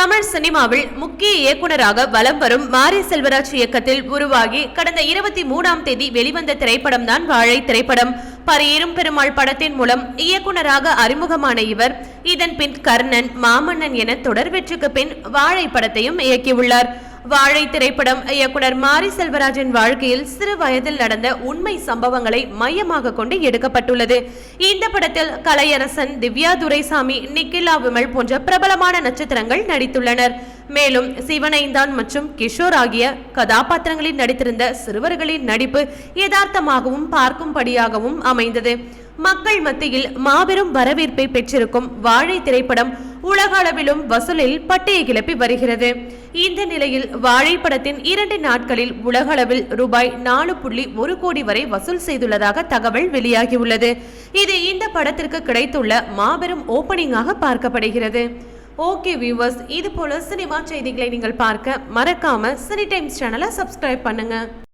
தமிழ் சினிமாவில் முக்கிய இயக்குனராக வலம் வரும் மாரி செல்வராஜ் இயக்கத்தில் உருவாகி கடந்த இருபத்தி மூணாம் தேதி வெளிவந்த திரைப்படம் தான் வாழை திரைப்படம். பரியேறும் பெருமாள் படத்தின் மூலம் இயக்குனராக அறிமுகமான இவர் இதன் பின் கர்ணன் மாமன்னன் என தொடர் வெற்றிக்கு பின் வாழை படத்தையும் இயக்கியுள்ளார். வாழை திரைப்படம் இயக்குனர் மாரி செல்வராஜின் வாழ்க்கையில் சிறு வயதில் நடந்த உண்மை சம்பவங்களை மையமாக கொண்டு எடுக்கப்பட்டுள்ளது. இந்த படத்தில் கலையரசன் திவ்யா துரைசாமி நிக்கிலா விமல் போன்ற பிரபலமான நட்சத்திரங்கள் நடித்துள்ளனர். மேலும் சிவனைந்தான் மற்றும் கிஷோர் ஆகிய கதாபாத்திரங்களில் நடித்திருந்த சிறுவர்களின் நடிப்பு யதார்த்தமாகவும் பார்க்கும்படியாகவும் அமைந்தது. மக்கள் மத்தியில் மாபெரும் வரவேற்பை பெற்றிருக்கும் வாழை திரைப்படம் உலக அளவிலும் வசூலில் பட்டையை கிளப்பி வருகிறது. இந்த நிலையில் வாழைப்படத்தின் இரண்டு நாட்களில் உலக அளவில் ரூபாய் நாலு புள்ளி ஒரு கோடி வரை வசூல் செய்துள்ளதாக தகவல் வெளியாகியுள்ளது. இது இந்த படத்திற்கு கிடைத்துள்ள மாபெரும் ஓப்பனிங்காக பார்க்கப்படுகிறது. ஓகே வியூவர்ஸ் இது போல சினிமா செய்திகளை நீங்கள் பார்க்க மறக்காம சினி டைம்ஸ் சேனலை சப்ஸ்கிரைப் பண்ணுங்க.